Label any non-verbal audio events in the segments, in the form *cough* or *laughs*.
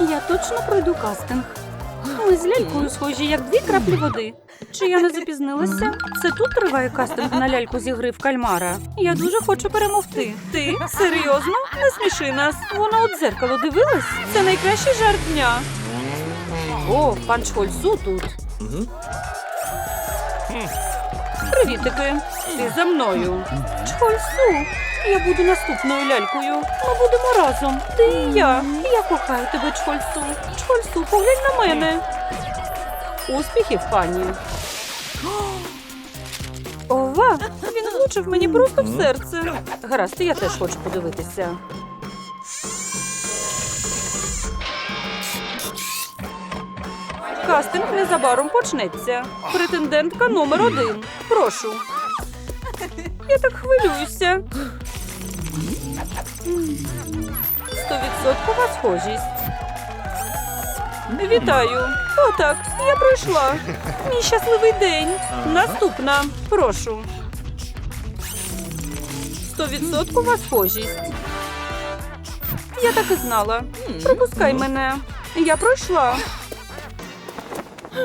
Я точно пройду кастинг. Ми з лялькою схожі, як дві краплі води. Чи я не запізнилася? Це тут триває кастинг на ляльку зі гри в кальмара. Я дуже хочу перемогти. Ти серйозно? Не сміши нас. Вона у дзеркало дивилась? Це найкращий жарт дня. О, пан Чхольсу тут. Привітики. Ти за мною. Чхольсу. Я буду наступною лялькою. Ми будемо разом. Ти і я. Я кохаю тебе, Чхольсу. Чхольсу, поглянь на мене. Успіхів, пані. Ова, він влучив мені просто в серце. Гаразд, я теж хочу подивитися. Кастинг незабаром почнеться. Претендентка номер один. Прошу. Я так хвилююся. Стовідсоткова схожість. Вітаю. Отак, я пройшла. Мій щасливий день. Наступна. Прошу. Стовідсоткова схожість. Я так і знала. Пропускай мене. Я пройшла.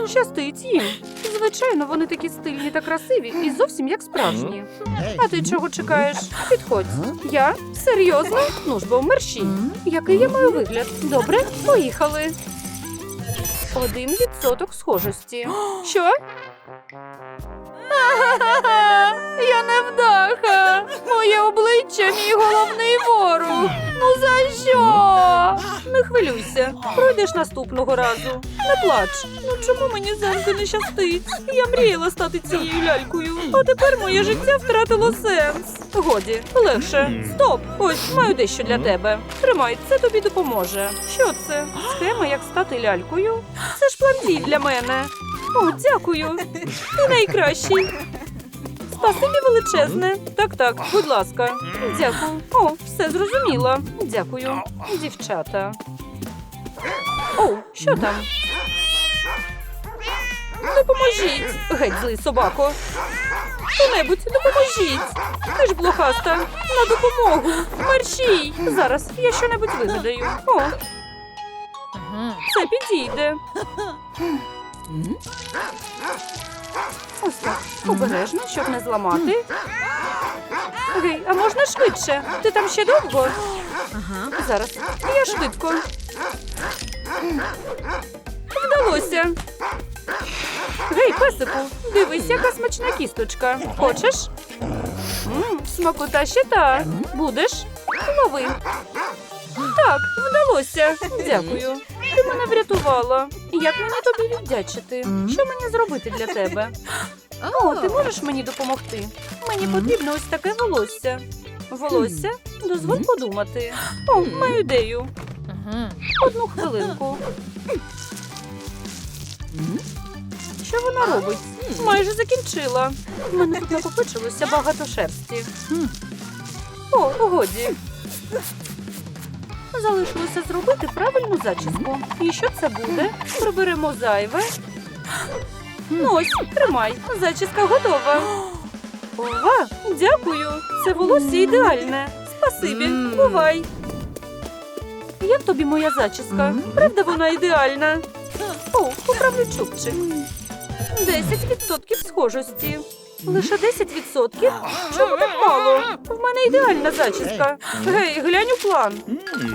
Щастить їм. Звичайно, вони такі стильні та красиві і зовсім як справжні. А ти чого чекаєш? Підходь. Я? Серйозно? Ну ж бо мерщій. Який я маю вигляд? Добре, поїхали. Один відсоток схожості. *gasps* Що? *laughs* Я невдаха! Моє обличчя мій головний ворог. Ну за що? Не хвилюйся, пройдеш наступного разу. Не плач. Ну чому мені завжди не щастить? Я мріяла стати цією лялькою, а тепер моє життя втратило сенс. Годі, легше. Стоп! Ось маю дещо для тебе. Тримай, це тобі допоможе. Що це? Схема, як стати лялькою? Це ж план дій для мене. О, дякую. Ти найкращий. Спасибі величезне. Так, так, будь ласка. Дякую. О, все зрозуміло. Дякую. Дівчата. О, що там? Допоможіть. Геть злий собако. Хто-небудь, допоможіть. Ти ж блохаста. На допомогу. Мерщій. Зараз я що-небудь вигадаю. О. Це підійде. Ось так. Обережно, щоб не зламати. Гей, а можна швидше? Ти там ще довго? Зараз. Я швидко. Вдалося. Гей, песику, дивись, яка смачна кісточка. Хочеш? Смакота ще та. Будеш? Лови. Так, вдалося. Дякую. Ти мене врятувала. Як мені тобі віддячити? Що мені зробити для тебе? О, ти можеш мені допомогти? Мені потрібно ось таке волосся. Волосся? Дозволь подумати. О, маю ідею. Одну хвилинку. Що вона робить? Майже закінчила. В мене тут накопичилося багато шерсті. О, годі. Залишилося зробити правильну зачіску. І що це буде? Приберемо зайве. Ну ось, тримай, зачіска готова. Ова, дякую. Це волосся ідеальне. Спасибі, бувай. Як тобі моя зачіска? Правда, вона ідеальна? О, поправлю чубчик. 10% схожості. Лише 10%? Чому так мало? В мене ідеальна зачіска. Гей, глянь у план.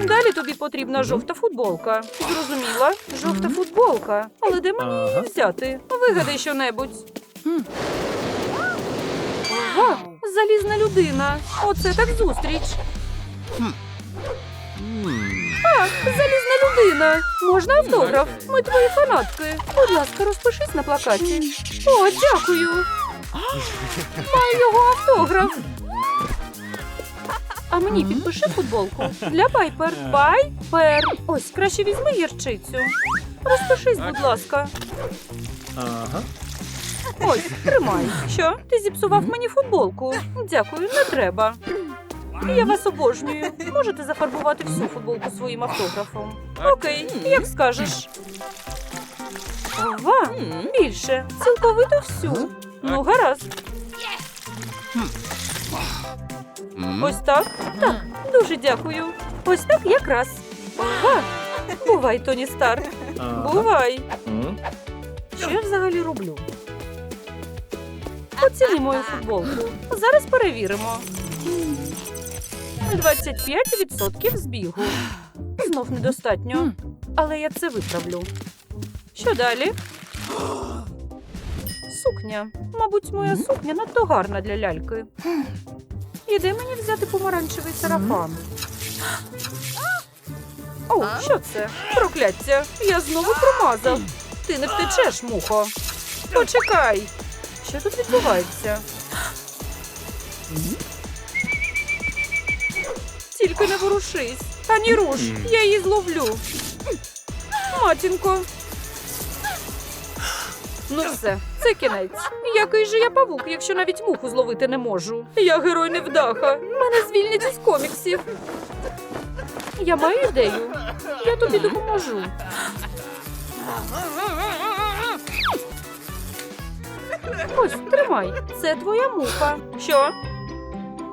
Далі тобі потрібна жовта футболка. Зрозуміла? Жовта футболка. Але де мені її взяти? Вигадай щонебудь. Ого, залізна людина. Оце так зустріч. А, залізна людина. Можна автограф? Ми твої фанатки. Будь ласка, розпишись на плакаті. О, дякую. Маю його автограф. А мені підпиши футболку для Пайпер. Пайпер. Ось краще візьми гірчицю. Розпишись, будь ласка. Ага. Ось, тримай. Що? Ти зіпсував мені футболку. Дякую, не треба. Я вас обожнюю. Можете зафарбувати всю футболку своїм автографом. Окей, як скажеш. Ова, більше. Цілковито всю. Ну, гаразд. Ось так? Так, дуже дякую. Ось так якраз. Ага. Бувай, Тоні Старк. Ага. Бувай. Що я взагалі роблю? Оціни мою футболку. Зараз перевіримо. 25% збігу. Знов недостатньо. Але я це виправлю. Що далі? Сукня. Мабуть, моя сукня надто гарна для ляльки. І де мені взяти помаранчевий сарафан? О, що це? Прокляття! Я знову промазав. Ти не втечеш, мухо. Почекай. Що тут відбувається? Тільки не ворушись. Ані руш, я її зловлю. Матінко. Ну все, це кінець. Який же я павук, якщо навіть муху зловити не можу. Я герой невдаха. Мене звільнять із коміксів. Я маю ідею. Я тобі допоможу. Ось, тримай. Це твоя муха. Що?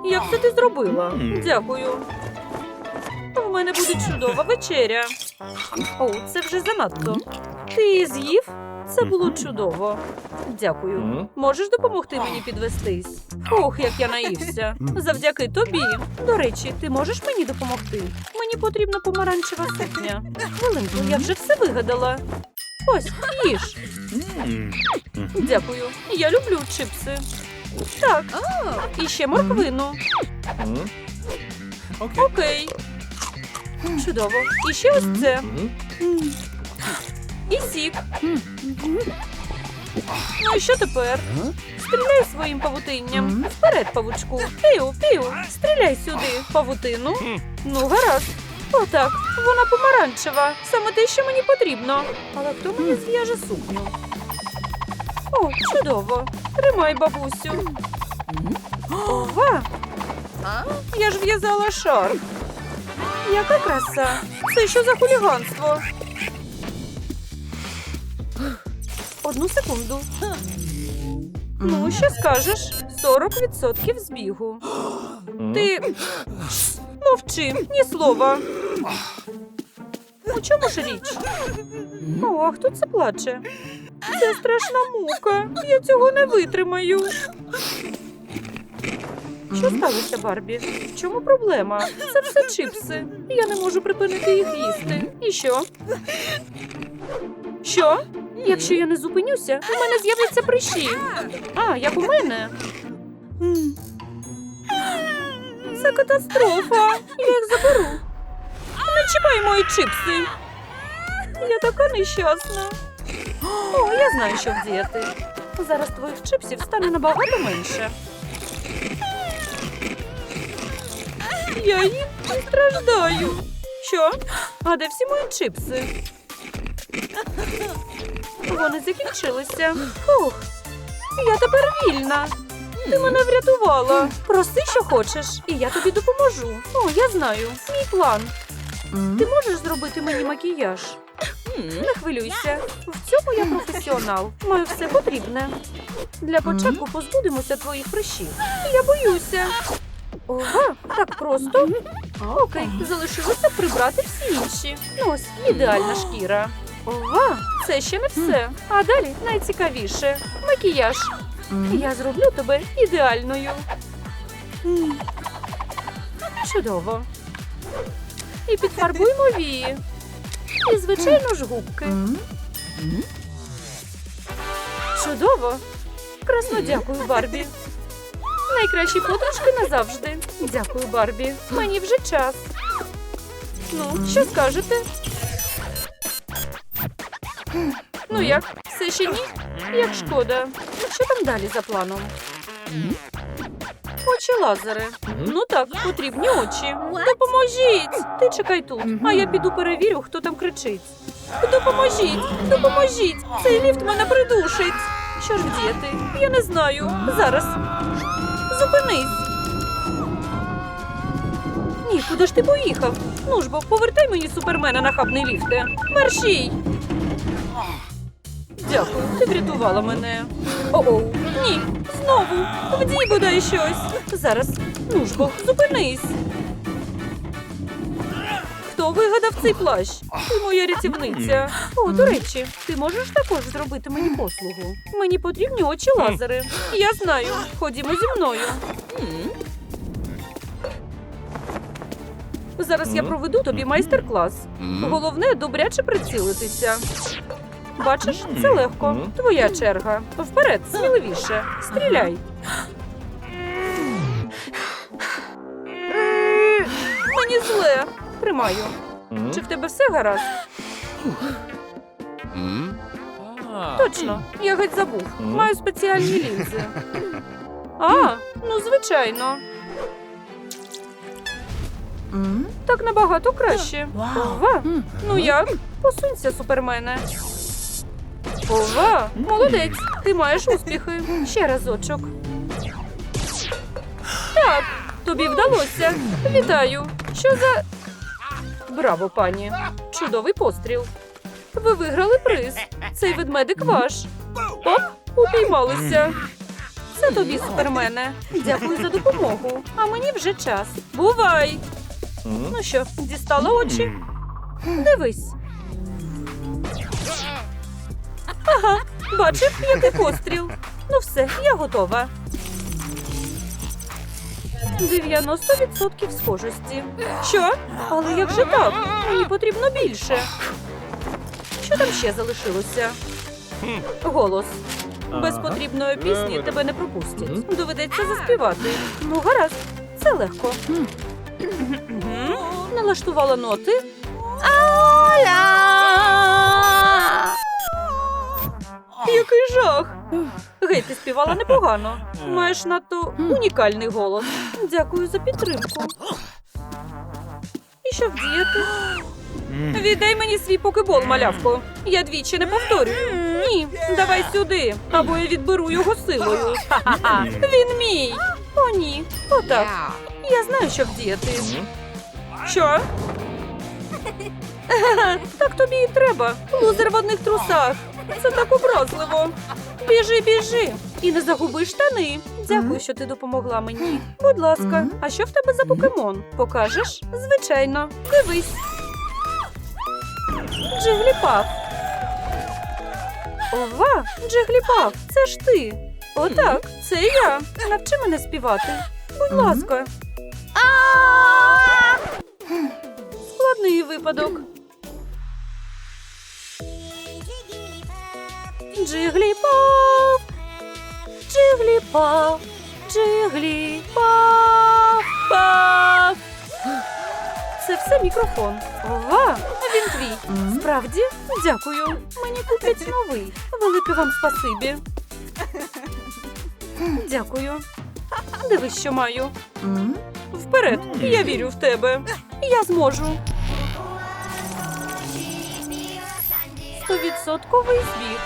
Як це ти зробила? Дякую. У мене буде чудова вечеря. О, це вже занадто. Ти її з'їв? Це було чудово. Дякую. Можеш допомогти мені підвестись? Ох, як я наївся. Завдяки тобі. До речі, ти можеш мені допомогти? Мені потрібна помаранчева сукня. Хвилинку, я вже все вигадала. Ось, їж. Дякую. Я люблю чипси. Так. І ще морквину. Окей. Чудово. І ще ось це. І сік. Ну і що тепер? Стріляй своїм павутинням. Вперед, павучку. Пію, пію. Стріляй сюди, павутину. Ну, гаразд. Отак, вона помаранчева. Саме те, що мені потрібно. Але хто мені зв'яже сукню? О, чудово. Тримай, бабусю. Ова! Я ж в'язала шарф. Яка краса! Це що за хуліганство? Одну секунду. Ну, що скажеш? 40% збігу. Ти мовчи, ні слова. У чому ж річ? О, хто це плаче? Це страшна мука. Я цього не витримаю. Що сталося, Барбі? В чому проблема? Це все чипси. Я не можу припинити їх їсти. І що? Що? Якщо я не зупинюся, у мене з'являться прищі. А, як у мене. Це катастрофа. Я їх заберу. Не чіпай мої чипси. Я така нещасна. О, я знаю, що вдіяти. Зараз твоїх чипсів стане набагато менше. Я їм страждаю. Що? А де всі мої чипси? Вони закінчилися. Фух. Я тепер вільна. Ти мене врятувала. Проси, що хочеш, і я тобі допоможу. О, я знаю. Мій план. Ти можеш зробити мені макіяж? Не хвилюйся. В цьому я професіонал. Маю все потрібне. Для початку позбудемося твоїх прищів. Я боюся. Ова, так просто. Окей, залишилося прибрати всі інші. Ну ось, ідеальна шкіра. Ова, це ще не все. А далі найцікавіше макіяж. Я зроблю тебе ідеальною. Чудово. І підфарбуємо вії. І, звичайно ж, губки. Чудово. Красно дякую, Барбі. Найкращі подружки назавжди. Дякую, Барбі. Мені вже час. Ну, що скажете? Ну як, все ще ні? Як шкода. Що там далі за планом? Очі лазери. Ну так, потрібні очі. Допоможіть! Ти чекай тут, а я піду перевірю, хто там кричить. Допоможіть! Допоможіть! Цей ліфт мене придушить. Що ж вдіяти? Я не знаю. Зараз. Зупинись. Ні, куди ж ти поїхав? Ну ж бо, повертай мені супермена нахабний ліфте. Мерщій! Дякую, ти врятувала мене. О-оу, ні, знову. Вдій бодай щось. Зараз, ну ж бо, зупинись. Хто Хто вигадав цей плащ? Ти моя рятівниця. О, до речі, ти можеш також зробити мені послугу. Мені потрібні очі лазери. Я знаю. Ходімо зі мною. Зараз я проведу тобі майстер-клас. Головне добряче прицілитися. Бачиш, це легко. Твоя черга. Вперед, сміливіше. Стріляй. Мені зле. Тримаю. Чи в тебе все гаразд? Точно, я геть забув. Маю спеціальні лінзи. А, ну звичайно. Так набагато краще. Ова. Ну як? Посунься, супермене. Ова, молодець. Ти маєш успіхи. Ще разочок. Так, тобі вдалося. Вітаю. Що за. Браво, пані. Чудовий постріл. Ви виграли приз. Цей ведмедик ваш. Оп, упіймалися. Це тобі, супермене. Дякую за допомогу. А мені вже час. Бувай! Ну що, дістала очі? Дивись. Ага, бачив, який постріл. Ну все, я готова. 90% схожості. Що? Але як же так? Мені потрібно більше. Що там ще залишилося? Голос. Без потрібної пісні тебе не пропустять. Доведеться заспівати. Ну, гаразд, це легко. Налаштувала ноти. Аля! Який жах! Гей, ти співала непогано. Маєш надто унікальний голос. Дякую за підтримку. І що вдіяти? Віддай мені свій покебол, малявко. Я двічі не повторюю. Ні, давай сюди, або я відберу його силою. Ха-ха-ха. Він мій. О, ні. Отак. Я знаю, що вдіяти. Що? Так тобі і треба. Лузер в одних трусах. Це так образливо. Біжи, біжи. І не загуби штани. Дякую, що ти допомогла мені. Будь ласка, а що в тебе за покемон? Покажеш? Звичайно. Дивись. Джигліпав. Ова, Джигліпав, це ж ти. Отак, це я. Навчи мене співати. Будь ласка. Складний випадок. Джигліпав, джигліпав, джигліпав, пав. Це все мікрофон. Ова, він твій. Справді? Дякую. Мені куплять новий. Велике вам спасибі. Дякую. Дивись, що маю. Вперед, я вірю в тебе. Я зможу. Стовідсотковий збіг.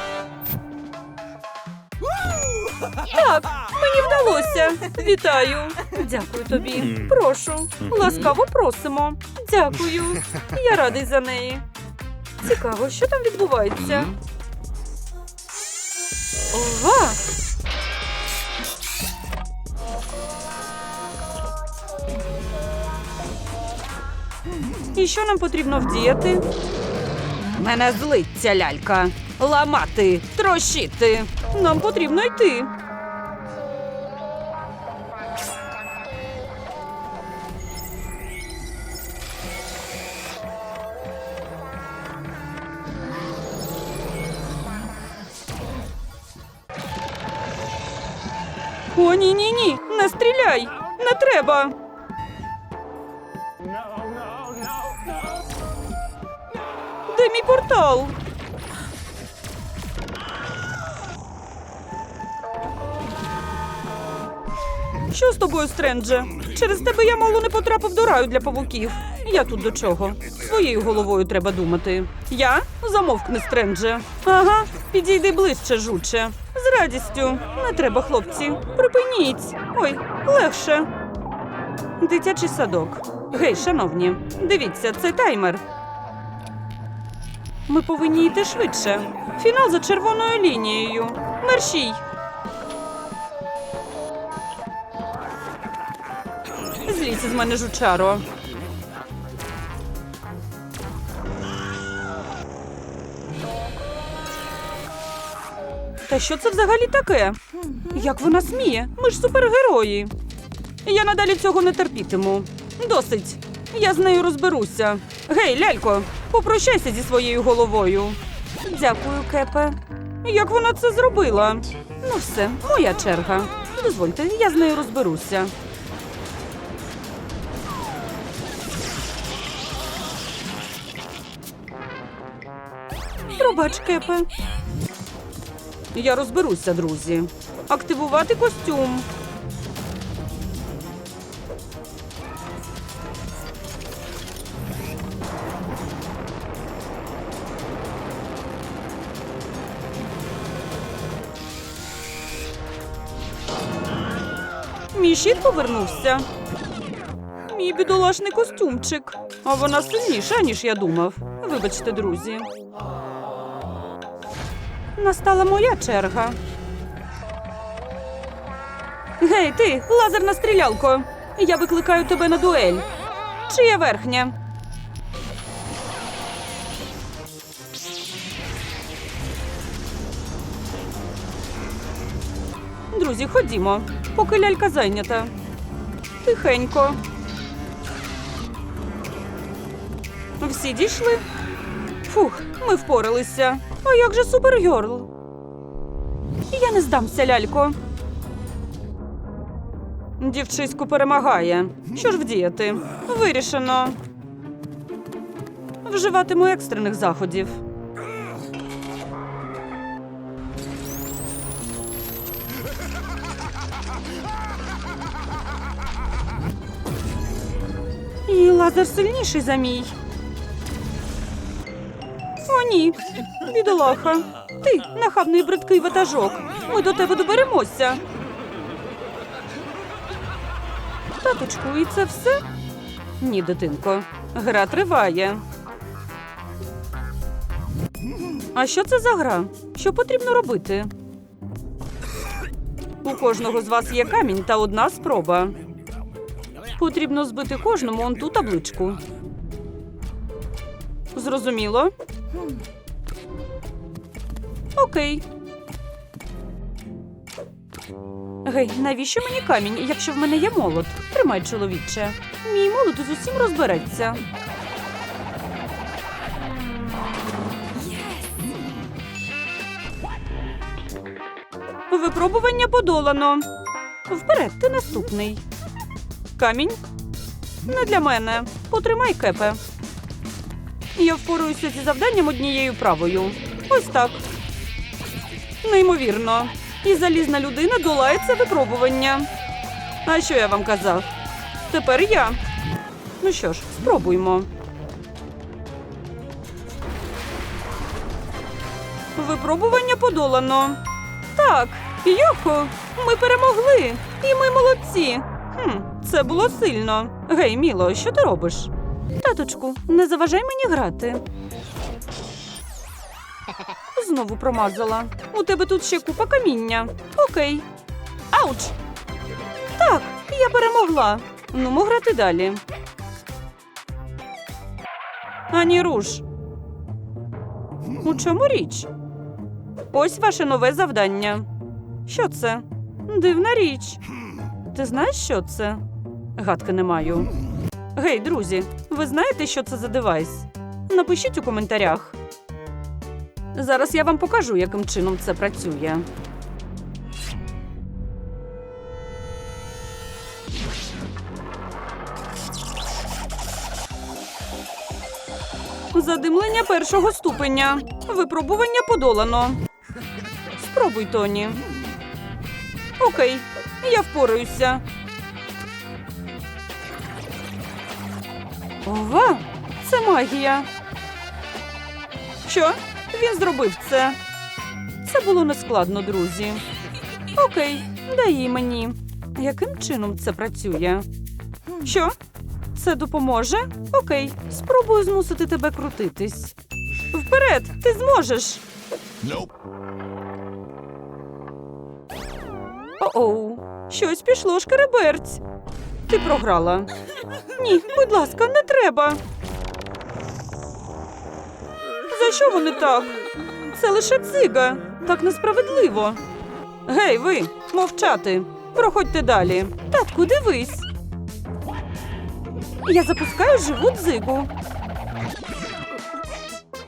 Так, мені вдалося. Вітаю. Дякую тобі. Прошу. Ласкаво просимо. Дякую. Я радий за неї. Цікаво, що там відбувається. Ова! І що нам потрібно вдіяти? Мене злить ця лялька. Ламати, трощити. Нам потрібно йти. О, ні, ні, ні, не стріляй! Не треба! Портал? Що з тобою, Стрендже? Через тебе я мало не потрапив до раю для павуків. Я тут до чого? Своєю головою треба думати. Я? Замовкни, Стрендже. Ага, підійди ближче, жуче. З радістю. Не треба, хлопці. Припиніть. Ой, легше. Дитячий садок. Гей, шановні, дивіться, це таймер. Ми повинні йти швидше. Фінал за червоною лінією. Мерщій. Зліться з мене жучаро. Та що це взагалі таке? Як вона сміє? Ми ж супергерої. Я надалі цього не терпітиму. Досить. Я з нею розберуся. Гей, лялько попрощайся зі своєю головою. Дякую, Кепе. Як вона це зробила? Ну все, моя черга. Дозвольте, я з нею розберуся. Пробач, Кепе. Я розберуся, друзі. Активувати костюм. Мій щит повернувся. Мій бідолашний костюмчик. А вона сильніша, ніж я думав. Вибачте, друзі. Настала моя черга. Гей, ти, лазерна стрілялко. Я викликаю тебе на дуель. Чия верхня? Друзі, ходімо, поки лялька зайнята. Тихенько. Всі дійшли? Фух, ми впоралися. А як же супергерл? Я не здамся, лялько. Дівчисько перемагає. Що ж вдіяти? Вирішено. Вживатиму екстрених заходів. Лазер сильніший за мій. О, ні. Бідолаха. Ти нахабний бридкий ватажок. Ми до тебе доберемося. Таточку, і це все? Ні, дитинко. Гра триває. А що це за гра? Що потрібно робити? У кожного з вас є камінь та одна спроба. Потрібно збити кожному он ту табличку. Зрозуміло? Окей. Гей, навіщо мені камінь, якщо в мене є молот? Тримай, чоловіче. Мій молот з усім розбереться. Випробування подолано. Вперед, ти наступний. Камінь? Не для мене. Потримай кепе. Я впораюся зі завданням однією правою. Ось так. Неймовірно. І залізна людина долає це випробування. А що я вам казав? Тепер я. Ну що ж, спробуймо. Випробування подолано. Так, Йохо, ми перемогли. І ми молодці. Хм, це було сильно. Гей, Міло, що ти робиш? Таточку, не заважай мені грати. Знову промазала. У тебе тут ще купа каміння. Окей. Ауч! Так, я перемогла. Ну, мо грати далі. Ані руш. У чому річ? Ось ваше нове завдання. Що це? Дивна річ. Ти знаєш, що це? Гадки не маю. Гей, друзі, ви знаєте, що це за девайс? Напишіть у коментарях. Зараз я вам покажу, яким чином це працює. Задимлення першого ступеня. Випробування подолано. Спробуй, Тоні. Окей, я впораюся. Ова, це магія. Що? Він зробив це. Це було нескладно, друзі. Окей, дай їй мені. Яким чином це працює? Що? Це допоможе? Окей, спробую змусити тебе крутитись. Вперед, ти зможеш. Nope. О-оу, щось пішло шкереберть. Ти програла. Ні, будь ласка, не треба. За що вони так? Це лише дзига. Так несправедливо. Гей, ви, мовчати. Проходьте далі. Татку, дивись. Я запускаю живу дзигу.